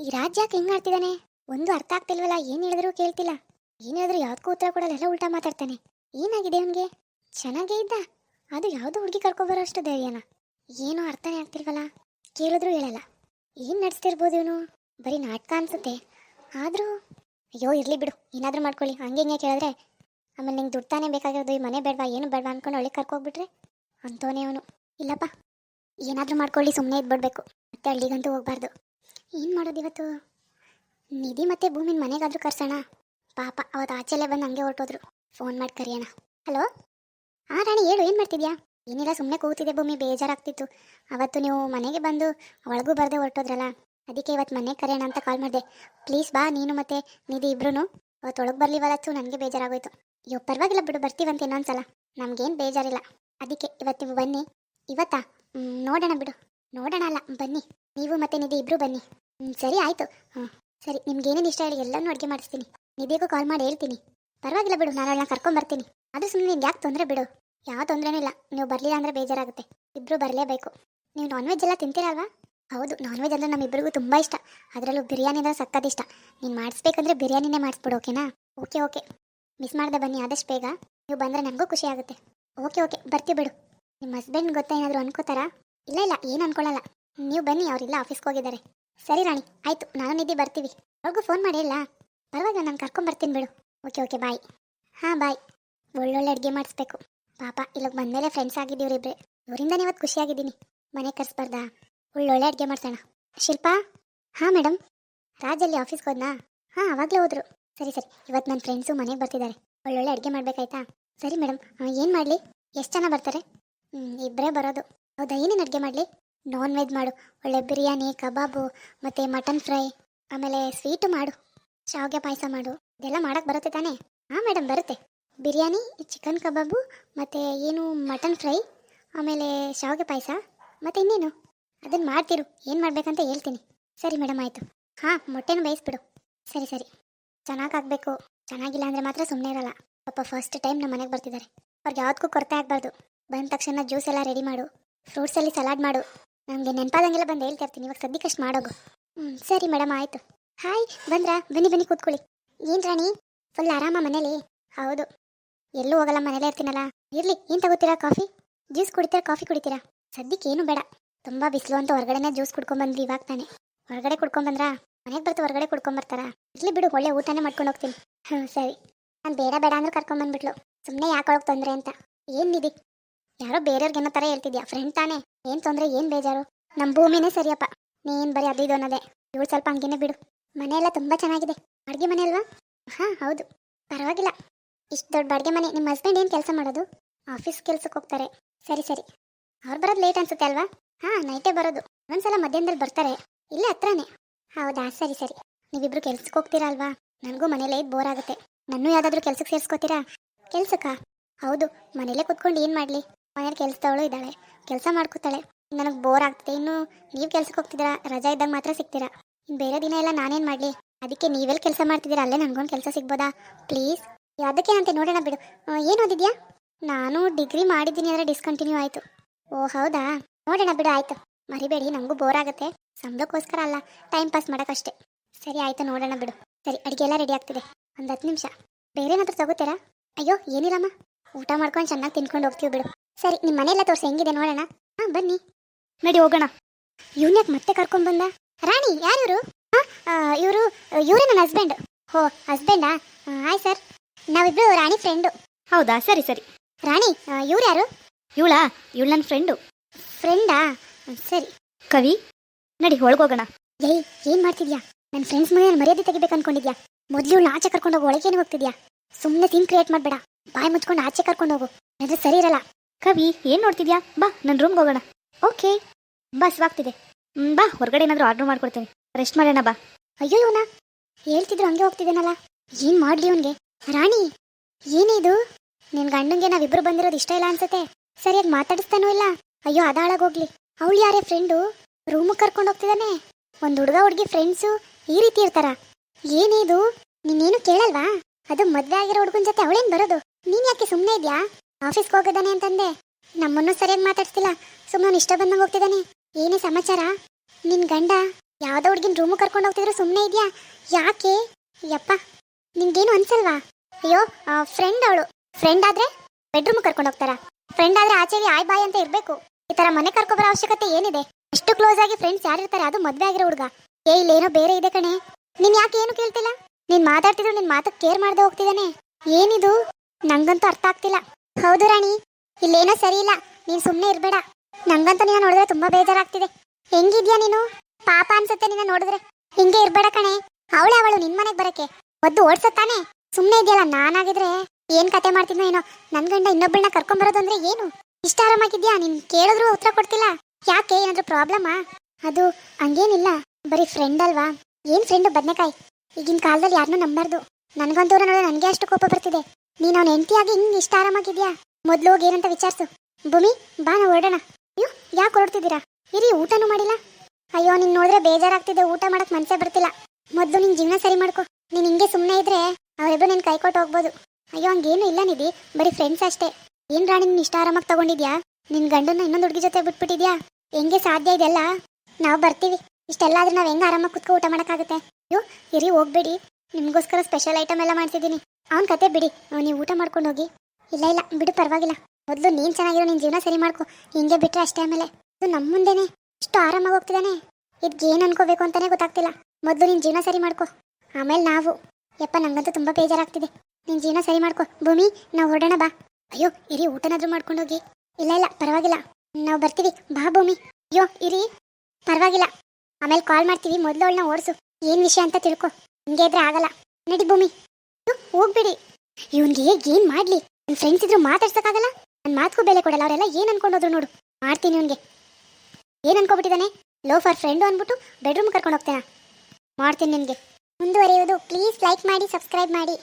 ಈ ರಾಜ್ಯ ಹೆಂಗ್ ಒಂದು ಅರ್ಥ ಆಗ್ತಿಲ್ವಲ್ಲ, ಏನ್ ಹೇಳಿದ್ರು ಕೇಳ್ತಿಲ್ಲ. ಏನಾದ್ರೂ ಯಾವ್ದಕ್ಕೂ ಉತ್ತರ ಕೊಡಲ್ಲ, ಎಲ್ಲ ಉಲ್ಟಾ ಮಾತಾಡ್ತಾನೆ. ಏನಾಗಿದೆ ಅವನಿಗೆ? ಚೆನ್ನಾಗೇ ಇದ್ದ. ಅದು ಯಾವ್ದು ಹುಡುಗಿ ಕರ್ಕೊಬರೋ ಅಷ್ಟು ಧೈರ್ಯನ. ಏನೋ ಅರ್ಥನೇ ಆಗ್ತಿಲ್ವಲ್ಲ? ಕೇಳಿದ್ರು ಹೇಳಲ್ಲ. ಏನ್ ನಡೆಸ್ತಿರ್ಬೋದು ಇವನು? ಬರೀ ನಾಟಕ ಅನ್ಸುತ್ತೆ. ಆದ್ರೂ, ಅಯ್ಯೋ, ಇರ್ಲಿ ಬಿಡು. ಏನಾದ್ರೂ ಮಾಡ್ಕೊಳ್ಳಿ. ಹಂಗೆ ಹಿಂಗೆ ಕೇಳಿದ್ರೆ, ಆಮೇಲೆ ನಿಂಗೆ ದುಡ್ಡು ತಾನೇ ಬೇಕಾಗಿರೋದು, ಈ ಮನೆ ಬೇಡವಾ, ಏನು ಬೇಡವಾ ಅನ್ಕೊಂಡು ಒಳ್ಳೆ ಕರ್ಕೋಗ್ಬಿಟ್ರೆ ಅಂತೋನೇ ಅವನು. ಇಲ್ಲಪ್ಪ. ಏನಾದರೂ ಮಾಡ್ಕೊಳ್ಳಿ ಸುಮ್ಮನೆ ಇದ್ಬಿಡ್ಬೇಕು. ಮತ್ತೆ ಹಳ್ಳಿಗಂತೂ ಹೋಗ್ಬಾರ್ದು. ಏನು ಮಾಡೋದು ಇವತ್ತು? ನಿಧಿ ಮತ್ತೆ ಭೂಮಿನ ಮನೆಗಾದರೂ ಕರ್ಸೋಣ. ಪಾಪ, ಅವತ್ತು ಆಚೆಲೆ ಬಂದು ಹಂಗೆ ಹೊರಟೋದ್ರು. ಫೋನ್ ಮಾಡಿ ಕರೆಯೋಣ. ಹಲೋ? ಹಾಂ ರಾಣಿ, ಹೇಳು, ಏನು ಮಾಡ್ತಿದ್ಯಾ? ಏನಿಲ್ಲ ಸುಮ್ಮನೆ ಕೂತಿದೆ ಭೂಮಿ ಬೇಜಾರಾಗ್ತಿತ್ತು. ಅವತ್ತು ನೀವು ಮನೆಗೆ ಬಂದು ಒಳಗೂ ಬರದೆ ಹೊರಟೋದ್ರಲ್ಲ, ಅದಕ್ಕೆ ಇವತ್ತು ಮನೆಗೆ ಕರೆಯೋಣ ಅಂತ ಕಾಲ್ ಮಾಡಿದೆ. ಪ್ಲೀಸ್ ಬಾ, ನೀನು ಮತ್ತೆ ನಿಧಿ ಇಬ್ರು ಅವತ್ತು ಒಳಗೆ ಬರಲಿವತ್ತು ನನಗೆ ಬೇಜಾರಾಗೋಯ್ತು. ಅಯ್ಯೋ, ಪರವಾಗಿಲ್ಲ ಬಿಡು ಬರ್ತೀವಂತ ಇನ್ನೊಂದ್ಸಲ. ನಮಗೇನು ಬೇಜಾರಿಲ್ಲ. ಅದಕ್ಕೆ ಇವತ್ತು ಬನ್ನಿ. ಇವತ್ತಾ? ನೋಡೋಣ ಬಿಡು. ನೋಡೋಣ ಅಲ್ಲ. ಬನ್ನಿ. ನೀವು ಮತ್ತೆ ನಿಧಿ ಇಬ್ರು ಬನ್ನಿ. ಹ್ಞೂ ಸರಿ, ಆಯ್ತು. ಹಾಂ ಸರಿ. ನಿಮ್ಗೆ ಏನೇನು ಇಷ್ಟ ಹೇಳಿ ಎಲ್ಲನೂ ಅಡುಗೆ ಮಾಡಿಸ್ತೀನಿ. ನಿಧಿಗೂ ಕಾಲ್ ಮಾಡಿ ಹೇಳ್ತೀನಿ. ಪರವಾಗಿಲ್ಲ ಬಿಡು, ನಾನು ಅವಳನ್ನ ಕರ್ಕೊಂಬರ್ತೀನಿ ಅದು ಸುಮ್ಮನೆ ನಿಮ್ಗೆ ಯಾಕೆ ತೊಂದರೆ ಬಿಡು. ಯಾವ ತೊಂದರೆನೂ ಇಲ್ಲ. ನೀವು ಬರಲಿಲ್ಲ ಅಂದರೆ ಬೇಜಾರಾಗುತ್ತೆ. ಇಬ್ಬರು ಬರಲೇಬೇಕು. ನೀವು ನಾನ್ ವೆಜ್ ಎಲ್ಲ ತಿಂತೀರಲ್ವಾ? ಹೌದು ನಾನ್ ವೆಜ್ ಅಂದರೆ ನಮ್ಮಿಬ್ಬರಿಗೂ ತುಂಬ ಇಷ್ಟ. ಅದರಲ್ಲೂ ಬಿರಿಯಾನಿ ಅಂದ್ರೆ ಸಕ್ಕತ್ ಇಷ್ಟ. ನೀನು ಮಾಡಿಸ್ಬೇಕಂದ್ರೆ ಬಿರಿಯಾನಿನೇ ಮಾಡಿಸ್ಬಿಡು, ಓಕೆನಾ? Okay okay. ಮಿಸ್ ಮಾಡಿದೆ ಬನ್ನಿ, ಆದಷ್ಟು ಬೇಗ. ನೀವು ಬಂದರೆ ನನಗೂ ಖುಷಿ ಆಗುತ್ತೆ. Okay okay. ಬರ್ತೀವಿ ಬಿಡು. ನಿಮ್ಮ ಹಸ್ಬೆಂಡ್ ಗೊತ್ತಾ ಏನಾದರೂ ಅನ್ಕೋತಾರಾ? ಇಲ್ಲ ಇಲ್ಲ, ಏನು ಅನ್ಕೊಳ್ಳಲ್ಲ. ನೀವು ಬನ್ನಿ ಅವರಿಲ್ಲ ಆಫೀಸ್ಗೆ ಹೋಗಿದ್ದಾರೆ. ಸರಿ ರಾಣಿ, ಆಯ್ತು, ನಾನು ನಿಧಿ ಬರ್ತೀವಿ. ಅವ್ರಿಗೂ ಫೋನ್ ಮಾಡಿ ಇಲ್ಲ ಪರವಾಗಿಲ್ಲ, ನಾನು ಕರ್ಕೊಂಬರ್ತೀನಿ ಬಿಡು. ಓಕೆ ಓಕೆ ಬಾಯ್ ಹಾಂ ಬಾಯ್ ಒಳ್ಳೊಳ್ಳೆ ಅಡುಗೆ ಮಾಡಿಸ್ಬೇಕು. ಪಾಪ, ಇಲ್ಲಿಗೆ ಬಂದಮೇಲೆ ಫ್ರೆಂಡ್ಸ್ ಆಗಿದ್ದೀವ್ರಿ ಇಬ್ಬರೇ ಇವರಿಂದನೇ ಇವತ್ತು ಖುಷಿಯಾಗಿದ್ದೀನಿ. ಮನೆ ಕರ್ಸ್ಬಾರ್ದಾ? ಒಳ್ಳೊಳ್ಳೆ ಅಡುಗೆ ಮಾಡ್ಸೋಣ. ಶಿಲ್ಪಾ? ಹಾಂ ಮೇಡಮ್ ರಾಜಲ್ಲಿ ಆಫೀಸ್ಗೆ ಹೋದ್ನಾ? ಹಾಂ ಆವಾಗಲೇ ಹೋದ್ರು. ಸರಿ ಸರಿ ಇವತ್ತು ನನ್ನ ಫ್ರೆಂಡ್ಸು ಮನೆಗೆ ಬರ್ತಿದ್ದಾರೆ. ಒಳ್ಳೊಳ್ಳೆ ಅಡುಗೆ ಮಾಡಬೇಕಾಯ್ತಾ? ಸರಿ ಮೇಡಮ್ ಏನು ಮಾಡಲಿ? ಎಷ್ಟು ಜನ ಬರ್ತಾರೆ? ಹ್ಞೂ ಇಬ್ಬರೇ ಬರೋದು. ಹೌದಾ? ಏನೇನು ಅಡುಗೆ ಮಾಡಲಿ? ನಾನ್ ವೆಜ್ ಮಾಡು, ಒಳ್ಳೆ ಬಿರಿಯಾನಿ, ಕಬಾಬು, ಮತ್ತು ಮಟನ್ ಫ್ರೈ ಆಮೇಲೆ ಸ್ವೀಟು ಮಾಡು. ಶಾವಿಗೆ ಪಾಯಸ ಮಾಡು. ಇದೆಲ್ಲ ಮಾಡಕ್ಕೆ ಬರುತ್ತೆ ತಾನೇ? ಹಾಂ ಮೇಡಮ್ ಬರುತ್ತೆ. ಬಿರಿಯಾನಿ ಚಿಕನ್ ಕಬಾಬು, ಮತ್ತು ಏನು ಮಟನ್ ಫ್ರೈ ಆಮೇಲೆ ಶಾವಿಗೆ ಪಾಯಸ, ಮತ್ತು ಇನ್ನೇನು? ಅದನ್ನು ಮಾಡ್ತಿರು. ಏನು ಮಾಡಬೇಕಂತ ಹೇಳ್ತೀನಿ. ಸರಿ ಮೇಡಮ್ ಆಯಿತು. ಹಾಂ, ಮೊಟ್ಟೆನೂ ಬೇಯಿಸ್ಬಿಡು. ಸರಿ ಸರಿ. ಚೆನ್ನಾಗಿ ಆಗಬೇಕು. ಚೆನ್ನಾಗಿಲ್ಲ ಅಂದರೆ ಮಾತ್ರ ಸುಮ್ಮನೆ ಇರೋಲ್ಲ. ಪಾಪ ಫಸ್ಟ್ ಟೈಮ್ ನಮ್ಮ ಮನೆಗೆ ಬರ್ತಿದ್ದಾರೆ ಅವ್ರಿಗೆ ಯಾವ್ದಕ್ಕೂ ಕೊರತೆ ಆಗಬಾರ್ದು. ಬಂದ ತಕ್ಷಣ ಜ್ಯೂಸ್ ಎಲ್ಲ ರೆಡಿ ಮಾಡು. ಫ್ರೂಟ್ಸಲ್ಲಿ ಸಲಾಡ್ ಮಾಡು. ನನಗೆ ನೆನಪಾದಂಗೆಲ್ಲ ಬಂದು ಹೇಳ್ತಾ ಇರ್ತೀನಿ. ಇವಾಗ ಸದ್ಯಕ್ಕಷ್ಟು ಮಾಡೋಗು. ಹ್ಞೂ ಸರಿ ಮೇಡಮ್ ಆಯಿತು. ಹಾಯ್ ಬಂದ್ರಾ? ಬನ್ನಿ ಬನ್ನಿ, ಕೂತ್ಕೊಳ್ಳಿ. ಏನು ರಾಣಿ? ಫುಲ್ ಆರಾಮ ಮನೇಲಿ? ಹೌದು. ಎಲ್ಲೂ ಹೋಗಲ್ಲ, ಮನೇಲೇ ಇರ್ತೀನಲ್ಲ. ಇರ್ಲಿ, ಏನು ತಗೋತೀರಾ ಕಾಫಿ ಜ್ಯೂಸ್ ಕುಡಿತೀರಾ ಕಾಫಿ ಕುಡಿತೀರಾ? ಸದ್ಯಕ್ಕೆ ಏನು ಬೇಡ. ತುಂಬ ಬಿಸಿಲು ಅಂತ ಹೊರಗಡೆನೇ ಜ್ಯೂಸ್ ಕುಡ್ಕೊಂಬಂದ್ವಿ ಇವಾಗ ತಾನೆ. ಹೊರಗಡೆ ಕುಡ್ಕೊಂಬಂದ್ರಾ ಮನೆಗೆ ಬರ್ತಾ ಹೊರಗಡೆ ಕುಡ್ಕೊಂಬರ್ತಾರಾ ಇರ್ಲಿ ಬಿಡು, ಒಳ್ಳೆ ಊಟನೇ ಮಾಡ್ಕೊಂಡು ಹೋಗ್ತೀನಿ. ಹ್ಞೂ ಸರಿ. ನಾನು ಬೇಡ ಬೇಡ ಅಂದ್ರೆ ಕರ್ಕೊಂಬಂದ್ಬಿಟ್ಲು ಸುಮ್ಮನೆ ಯಾಕೆ ಒಳಗೆ ತೊಂದರೆ ಅಂತ? ಏನು ನಿಧಿ? ಯಾರೋ ಬೇರೆಯವ್ರಿಗೆ ಏನೋ ಥರ ಹೇಳ್ತಿದ್ಯಾ? ಫ್ರೆಂಡ್ ತಾನೇ? ಏನು ತೊಂದರೆ, ಏನು ಬೇಜಾರು? ನಮ್ಮ ಭೂಮಿನೇ ಸರಿಯಪ್ಪ. ನೀನು ಬರೀ ಅದು ಇದು ಅನ್ನೋದೇ. ಇವಳು ಸ್ವಲ್ಪ ಹಂಗೇನೆ ಬಿಡು. ಮನೆ ಎಲ್ಲ ತುಂಬ ಚೆನ್ನಾಗಿದೆ. ಅಡುಗೆ ಮನೆ ಅಲ್ವಾ? ಹಾಂ, ಹೌದು. ಪರವಾಗಿಲ್ಲ. ಇಷ್ಟು ದೊಡ್ಡ ಬಾಡಿಗೆ ಮನೆ. ನಿಮ್ಮ ಹಸ್ಬೆಂಡ್ ಏನು ಕೆಲಸ ಮಾಡೋದು? ಆಫೀಸ್ ಕೆಲ್ಸಕ್ಕೆ ಹೋಗ್ತಾರೆ. ಸರಿ ಸರಿ. ಅವ್ರು ಬರೋದು ಲೇಟ್ ಅನ್ಸುತ್ತೆ ಅಲ್ವಾ? ಹಾಂ ನೈಟೇ ಬರೋದು. ಒಂದ್ಸಲ ಮಧ್ಯಾಹ್ನದಲ್ಲಿ ಬರ್ತಾರೆ. ಇಲ್ಲೇ ಹತ್ರನೇ. ಹೌದಾ? ಸರಿ ಸರಿ. ನೀವಿಬ್ರು ಕೆಲ್ಸಕ್ಕೆ ಹೋಗ್ತೀರಾ ಅಲ್ವಾ? ನನಗೂ ಮನೇಲೇ ಬೋರ್ ಆಗುತ್ತೆ. ನನ್ನೂ ಯಾವುದಾದ್ರೂ ಕೆಲ್ಸಕ್ಕೆ ಸೇರಿಸ್ಕೋತೀರಾ? ಕೆಲ್ಸಕ್ಕಾ? ಹೌದು. ಮನೇಲೇ ಕುತ್ಕೊಂಡು ಏನು ಮಾಡಲಿ? ಮನೇಲಿ ಕೆಲಸದವಳು ಇದ್ದಾಳೆ. ಕೆಲಸ ಮಾಡ್ಕೋತಾಳೆ. ನನಗೆ ಬೋರ್ ಆಗ್ತದೆ. ಇನ್ನು ನೀವು ಕೆಲಸಕ್ಕೆ ಹೋಗ್ತಿದ್ದೀರಾ? ರಜಾ ಇದ್ದಾಗ ಮಾತ್ರ ಸಿಗ್ತೀರಾ? ಇನ್ನು ಬೇರೆ ದಿನ ಎಲ್ಲ ನಾನೇನು ಮಾಡಲಿ? ಅದಕ್ಕೆ ನೀವೆಲ್ಲಿ ಕೆಲಸ ಮಾಡ್ತಿದ್ದೀರಾ? ಅಲ್ಲೇ ನನಗೊಂದು ಕೆಲಸ ಸಿಗ್ಬೋದಾ? ಪ್ಲೀಸ್. ಅಂತ ನೋಡೋಣ ಬಿಡು. ಏನು ಓದಿದ್ಯಾ? ನಾನು ಡಿಗ್ರಿ ಮಾಡಿದ್ದೀನಿ ಅಂದರೆ ಡಿಸ್ಕಂಟಿನ್ಯೂ ಆಯಿತು. ಓ, ಹೌದಾ? ನೋಡೋಣ ಬಿಡು, ಆಯಿತು. ಮರಿಬೇಡಿ ನನಗೂ ಬೋರ್ ಆಗುತ್ತೆ. ಸಂಬಳಕ್ಕೋಸ್ಕರ ಅಲ್ಲ ಟೈಮ್ ಪಾಸ್ ಮಾಡೋಕ್ಕಷ್ಟೇ. ಸರಿ, ಆಯಿತು, ನೋಡೋಣ ಬಿಡು. ಸರಿ, ಅಡುಗೆ ಎಲ್ಲ ರೆಡಿ ಆಗ್ತಿದೆ. ಒಂದು ಹತ್ತು ನಿಮಿಷ. ಬೇರೆ ಏನಾದರೂ ತಗೋತೀರಾ? ಅಯ್ಯೋ ಏನಿಲ್ಲಮ್ಮ ಊಟ ಮಾಡ್ಕೊಂಡು ಚೆನ್ನಾಗಿ ತಿನ್ಕೊಂಡು ಹೋಗ್ತೀವಿ ಬಿಡು. ಸರಿ ನಿಮ್ಮ ಮನೆಯೆಲ್ಲ ತೋರಿಸಿ ಹೆಂಗಿದೆ ನೋಡೋಣ. ಹಾ ಬನ್ನಿ. ನಡಿ ಹೋಗೋಣ. ಇವ್ನ್ಯಾಕೆ ಮತ್ತೆ ಕರ್ಕೊಂಡ್ ಬಂದ? ರಾಣಿ ಯಾರು ಇವರು ಇವರೇ ನನ್ನ ಹಸ್ಬೆಂಡ್ ಹೋ ಹಸ್ಬೆಂಡಾ ಹಾಯ್ ಸರ್ ನಾವಿಬ್ರು ರಾಣಿ ಫ್ರೆಂಡು ಹೌದಾ? ಸರಿ ಸರಿ. ರಾಣಿ ಇವ್ರು ಯಾರು? ಇವಳಾ? ಇವಳು ನನ್ನ ಫ್ರೆಂಡು ಫ್ರೆಂಡಾ ಸರಿ. ಕವಿ ನಡಿ ಒಳಗೋಗೋಣ ಏಯ್ ಏನ್ ಮಾಡ್ತಿದ್ಯಾ? ನನ್ನ ಫ್ರೆಂಡ್ಸ್ ಮನೆ ಮರ್ಯಾದೆ ತೆಗಿಬೇಕು ಅನ್ಕೊಂಡಿದ್ಯಾ? ಮೊದ್ಲು ಇವ್ಳನ್ನ ಆಚೆ ಕರ್ಕೊಂಡು ಹೋಗಿ ಒಳಗೇನು ಹೋಗ್ತಿದ್ಯಾ? ಸುಮ್ಮನೆ ಸೀನ್ ಕ್ರಿಯೇಟ್ ಮಾಡಬೇಡ. ಬಾಯಿ ಮುಚ್ಕೊಂಡು ಆಚೆ ಕರ್ಕೊಂಡು ಹೋಗು. ಅದು ಸರಿ ಇರಲ್ಲ. ಕವಿ ಏನು ನೋಡ್ತಿದ್ಯಾ? ಬಾ ನನ್ನ ರೂಮ್ಗೆ ಹೋಗೋಣ. ಓಕೆ. ಬಸ್ ಆಗ್ತಿದೆ ಹ್ಮ್, ಬಾ ಹೊರಗಡೆ ಏನಾದರೂ ಆರ್ಡರ್ ಮಾಡ್ಕೊಡ್ತೀನಿ. ರೆಸ್ಟ್ ಮಾಡೋಣ ಬಾ. ಅಯ್ಯೋ ಇವನ. ಹೇಳ್ತಿದ್ರು ಹಂಗೆ ಹೋಗ್ತಿದ್ದೇನಲ್ಲ. ಏನು ಮಾಡ್ಲಿ ಅವನಿಗೆ ರಾಣಿ ಏನಿದು ನಿನ್ನ ಗಂಡಂಗೆ ನಾವಿಬ್ರು ಬಂದಿರೋದು ಇಷ್ಟ ಇಲ್ಲ ಅನ್ಸತ್ತೆ. ಸರಿಯಾಗಿ ಮಾತಾಡಿಸ್ತಾನೂ ಇಲ್ಲ? ಅಯ್ಯೋ ಅದಾಳಾಗೋಗ್ಲಿ ಅವಳು ಯಾರೇ ಫ್ರೆಂಡು ರೂಮಿಗೆ ಕರ್ಕೊಂಡು ಹೋಗ್ತಿದ್ದಾನೆ ಒಂದು ಹುಡುಗ ಹುಡುಗಿ ಫ್ರೆಂಡ್ಸು ಈ ರೀತಿ ಇರ್ತಾರ. ಏನಿದು ನೀನೇನು ಕೇಳಲ್ವಾ? ಅದು ಮದುವೆ ಆಗಿರೋ ಹುಡುಗನ ಜೊತೆ ಅವಳೇನ್ ಬರೋದು? ನೀನು ಯಾಕೆ ಸುಮ್ಮನೆ ಇದ್ಯಾ? ಆಫೀಸ್ಗೆ ಹೋಗಿದ್ದಾನೆ ಅಂತಂದೆ. ನಮ್ಮನ್ನು ಸರಿಯಾಗಿ ಮಾತಾಡ್ತಿಲ್ಲ ಸುಮ್ಮನೆ ಇಷ್ಟ ಬಂದಂಗೆ ಹೋಗ್ತಿದ್ದಾನೆ. ಏನೇ ಸಮಾಚಾರ? ನಿನ್ನ ಗಂಡ ಯಾವುದೋ ಹುಡುಗಿನ ರೂಮು ಕರ್ಕೊಂಡು ಹೋಗ್ತಿದ್ರು ಸುಮ್ಮನೆ ಇದೆಯಾ? ಯಾಕೆ? ಯಪ್ಪ ನಿಮ್ಗೇನು ಅನ್ಸಲ್ವಾ? ಅಯ್ಯೋ ಫ್ರೆಂಡ್ ಅವಳು. ಫ್ರೆಂಡ್ ಆದ್ರೆ ಬೆಡ್ರೂಮ್ ಕರ್ಕೊಂಡು ಹೋಗ್ತಾರ? ಫ್ರೆಂಡ್ ಆದ್ರೆ ಆಚೆಗೆ ಆಯ್ ಬಾಯ್ ಅಂತ ಇರಬೇಕು. ಈ ತರ ಮನೆ ಕರ್ಕೊಬರೋ ಅವಶ್ಯಕತೆ ಏನಿದೆ? ಎಷ್ಟು ಕ್ಲೋಸ್ ಆಗಿ ಫ್ರೆಂಡ್ಸ್ ಯಾರಿರ್ತಾರೆ ಅದು ಮದ್ವೆ ಆಗಿರೋ ಹುಡುಗ. ಏ, ಇಲ್ಲೇನೋ ಬೇರೆ ಇದೆ ಕಣೆ. ನೀನ್ ಯಾಕೆ ಏನು ಕೇಳ್ತಿಲ್ಲ? ನೀನ್ ಮಾತಾಡ್ತಿದ್ರು ನಿನ್ ಮಾತು ಕೇರ್ ಮಾಡದೆ ಹೋಗ್ತಿದ್ದಾನೆ. ಏನಿದು? ನಂಗಂತೂ ಅರ್ಥ ಆಗ್ತಿಲ್ಲ. ಹೌದು ರಾಣಿ. ಇಲ್ಲೇನೋ ಸರಿ ಇಲ್ಲ ನೀನ್ ಸುಮ್ನೆ ಇರ್ಬೇಡ. ನಂಗಂತೂ ನಿನ್ನ ನೋಡಿದ್ರೆ ತುಂಬಾ ಬೇಜಾರಾಗ್ತಿದೆ. ಹೆಂಗಿದ್ಯಾ ನೀನು? ಪಾಪ ಅನ್ಸುತ್ತೆ ನಿನ್ನ ನೋಡಿದ್ರೆ. ಹಿಂಗೆ ಇರ್ಬೇಡ ಕಣೆ. ಅವಳೆ ಅವಳು ನಿನ್ ಮನೆಗ್ ಬರಕ್ಕೆ. ಒದ್ದು ಓಡ್ಸತ್ತಾನೆ ಸುಮ್ನೆ ಇದೆಯಲ್ಲ ನಾನಾಗಿದ್ರೆ? ಏನ್ ಕತೆ ಮಾಡ್ತಿದ್ನೋ ಏನೋ? ನನ್ ಗಂಡ ಇನ್ನೊಬ್ಬಳನ್ನ ಕರ್ಕೊಂಬರೋದು ಅಂದ್ರೆ ಏನು? ಇಷ್ಟ ಆರಾಮಾಗಿದ್ಯಾ? ನೀನ್ ಕೇಳಿದ್ರು ಉತ್ತರ ಕೊಡ್ತಿಲ್ಲ. ಯಾಕೆ? ಏನಾದ್ರೂ ಪ್ರಾಬ್ಲಮಾ? ಅದು ಹಂಗೇನಿಲ್ಲ. ಬರೀ ಫ್ರೆಂಡ್ ಅಲ್ವಾ? ಏನ್ ಫ್ರೆಂಡ್ ಬದ್ನೆಕಾಯಿ? ಈಗಿನ ಕಾಲದಲ್ಲಿ ಯಾರನ್ನೂ ನಂಬಾರ್ದು. ನನಗಂತೂ ನೋಡಿದ್ರೆ ನನಗೆ ಅಷ್ಟು ಕೋಪ ಬರ್ತಿದೆ. ನೀನ್ ಅವನ ಹೆಂಡತಿಯಾಗಿ ಹಿಂಗೆ ಇಷ್ಟ ಆರಾಮಾಗಿದ್ಯಾ? ಮೊದ್ಲು ಹೋಗಿ ಏನಂತ ವಿಚಾರಿಸು. ಭೂಮಿ, ಬಾ ನಾವು ಹೊರಡೋಣ. ಅಯ್ಯೋ ಯಾಕೆ ಹೊರಡ್ತಿದ್ದೀರಾ? ಇರಿ, ಊಟನೂ ಮಾಡಿಲ್ಲ. ಅಯ್ಯೋ ನಿನ್ನ ನೋಡಿದ್ರೆ ಬೇಜಾರಾಗ್ತಿದೆ. ಊಟ ಮಾಡಕ್ಕೆ ಮನಸ್ಸೇ ಬರ್ತಿಲ್ಲ. ಮೊದಲು ನಿನ್ನ ಜೀವನ ಸರಿ ಮಾಡ್ಕೊ. ನೀನು ಹಿಂಗೆ ಸುಮ್ಮನೆ ಇದ್ರೆ ಅವರಿಬ್ಬರು ನಿನ್ನ ಕೈ ಕೊಟ್ಟು ಹೋಗ್ಬೋದು. ಅಯ್ಯೋ, ಹಂಗೇನು ಇಲ್ಲ ನಿಧಿ. ಬರೀ ಫ್ರೆಂಡ್ಸ್ ಅಷ್ಟೇ. ಏನು ರಾಣಿ ನಿನ್ನ ಇಷ್ಟ ಆರಾಮಾಗಿ ತಗೊಂಡಿದ್ಯಾ? ನಿನ್ನ ಗಂಡನ ಇನ್ನೊಂದು ಹುಡುಗಿ ಜೊತೆ ಬಿಟ್ಬಿಟ್ಟಿದ್ಯಾ? ಹೆಂಗೆ ಸಾಧ್ಯ ಇದೆಲ್ಲ? ನಾವು ಬರ್ತೀವಿ. ಇಷ್ಟೆಲ್ಲ ಆದ್ರೆ ನಾವು ಹೆಂಗೆ ಆರಾಮಾಗಿ ಕುತ್ಕೊ ಊಟ ಮಾಡೋಕ್ಕಾಗುತ್ತೆ? ಅಯ್ಯೋ ಇರಿ, ಹೋಗ್ಬೇಡಿ. ನಿಮಗೋಸ್ಕರ ಸ್ಪೆಷಲ್ ಐಟಮ್ ಎಲ್ಲ ಮಾಡ್ತಿದ್ದೀನಿ ಅವ್ನ್ ಕತೆ ಬಿಡಿ. ನೀವು ಊಟ ಮಾಡ್ಕೊಂಡು ಹೋಗಿ. ಇಲ್ಲ ಇಲ್ಲ, ಬಿಡು, ಪರವಾಗಿಲ್ಲ. ಮೊದಲು ನೀನ್ ಚೆನ್ನಾಗಿರೋ ನಿನ್ನ ಜೀವನ ಸರಿ ಮಾಡ್ಕೊ. ಹಿಂಗೆ ಬಿಟ್ಟರೆ ಅಷ್ಟೇ ಆಮೇಲೆ. ಇದು ನಮ್ಮ ಮುಂದೆನೆ. ಇಷ್ಟು ಆರಾಮಾಗಿ ಹೋಗ್ತಿದ್ದಾನೆ ಏನ್ ಅನ್ಕೋಬೇಕು ಅಂತಾನೆ ಗೊತ್ತಾಗ್ತಿಲ್ಲ. ಮೊದಲು ನಿನ್ ಜೀವನ ಸರಿ ಮಾಡ್ಕೊ. ಆಮೇಲೆ ನಾವು. ಯಪ್ಪ, ನಂಗಂತೂ ತುಂಬಾ ಬೇಜಾರಾಗ್ತಿದೆ. ನಿನ್ ಜೀವನ ಸರಿ ಮಾಡ್ಕೊ. ಭೂಮಿ, ನಾವು ಹೊರಡೋಣ ಬಾ. ಅಯ್ಯೋ, ಇರಿ, ಊಟನಾದರೂ ಮಾಡ್ಕೊಂಡು ಹೋಗಿ. ಇಲ್ಲ ಇಲ್ಲ, ಪರವಾಗಿಲ್ಲ. ನಾವು ಬರ್ತೀವಿ. ಬಾ, ಭೂಮಿ. ಅಯ್ಯೋ, ಇರಿ. ಪರವಾಗಿಲ್ಲ. ಆಮೇಲೆ ಕಾಲ್ ಮಾಡ್ತೀವಿ. ಮೊದಲು ಅವಳನ್ನ ಓಡಿಸು. ಏನ್ ವಿಷಯ ಅಂತ ತಿಳ್ಕೊ. ಹಿಂಗೆ ಇದ್ರೆ ಆಗಲ್ಲ. ನಡಿ, ಭೂಮಿ. ಹೋಗ್ಬಿಡಿ. ಇವನ್ಗೆ ಏನ್ ಮಾಡ್ಲಿ? ನನ್ನ ಫ್ರೆಂಡ್ಸ್ ಇದ್ರು ಮಾತಾಡ್ಸಕ್ಕಾಗಲ್ಲ. ನನ್ನ ಮಾತ್ಕೋ ಬೆಲೆ ಕೊಡಲ್ಲ, ಅವರೆಲ್ಲ ಏನ್ ಅನ್ಕೊಂಡೋದ್ರು ನೋಡು. ಮಾಡ್ತೀನಿ ಇವನ್ಗೆ. ಏನ್ ಅನ್ಕೊಬಿಟ್ಟಿದ್ದಾನೆ? ಲೋ ಫಾರ್ ಫ್ರೆಂಡು ಅಂದ್ಬಿಟ್ಟು ಬೆಡ್ರೂಮ್ ಕರ್ಕೊಂಡು ಹೋಗ್ತೇನೆ? ಮಾಡ್ತೀನಿ ನಿನ್ಗೆ. ಮುಂದುವರಿಯುವುದು. ಪ್ಲೀಸ್ ಲೈಕ್ ಮಾಡಿ, ಸಬ್ಸ್ಕ್ರೈಬ್ ಮಾಡಿ.